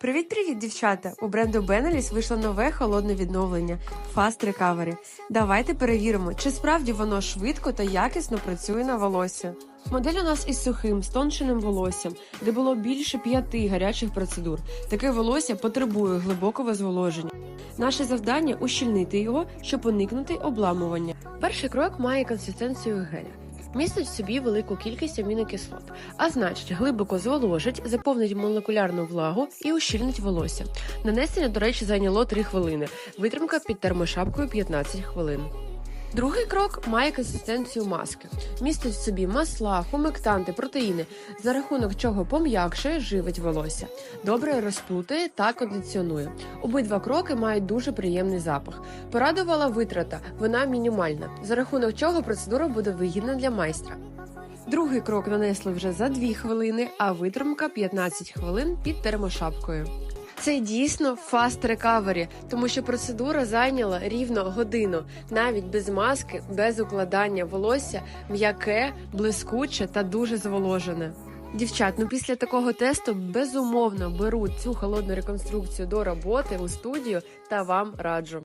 Привіт-привіт, дівчата! У бренду Benellis вийшло нове холодне відновлення Fast Recovery. Давайте перевіримо, чи справді воно швидко та якісно працює на волосся. Модель у нас із сухим, стонченим волоссям, де було більше п'яти гарячих процедур. Таке волосся потребує глибокого зволоження. Наше завдання ущільнити його, щоб уникнути обламування. Перший крок має консистенцію геля. Містить в собі велику кількість амінокислот, а значить, глибоко зволожить, заповнить молекулярну влагу і ущільнить волосся. Нанесення, до речі, зайняло 3 хвилини. Витримка під термошапкою 15 хвилин. Другий крок має консистенцію маски. Містить в собі масла, хумектанти, протеїни, за рахунок чого пом'якшує, живить волосся, добре розплутує та кондиціонує. Обидва кроки мають дуже приємний запах. Порадувала витрата, вона мінімальна, за рахунок чого процедура буде вигідна для майстра. Другий крок нанесли вже за 2 хвилини, а витримка 15 хвилин під термошапкою. Це дійсно фаст рекавері, тому що процедура зайняла рівно годину, навіть без маски, без укладання волосся, м'яке, блискуче та дуже зволожене. Дівчат, ну після такого тесту безумовно беруть цю холодну реконструкцію до роботи у студію та вам раджу.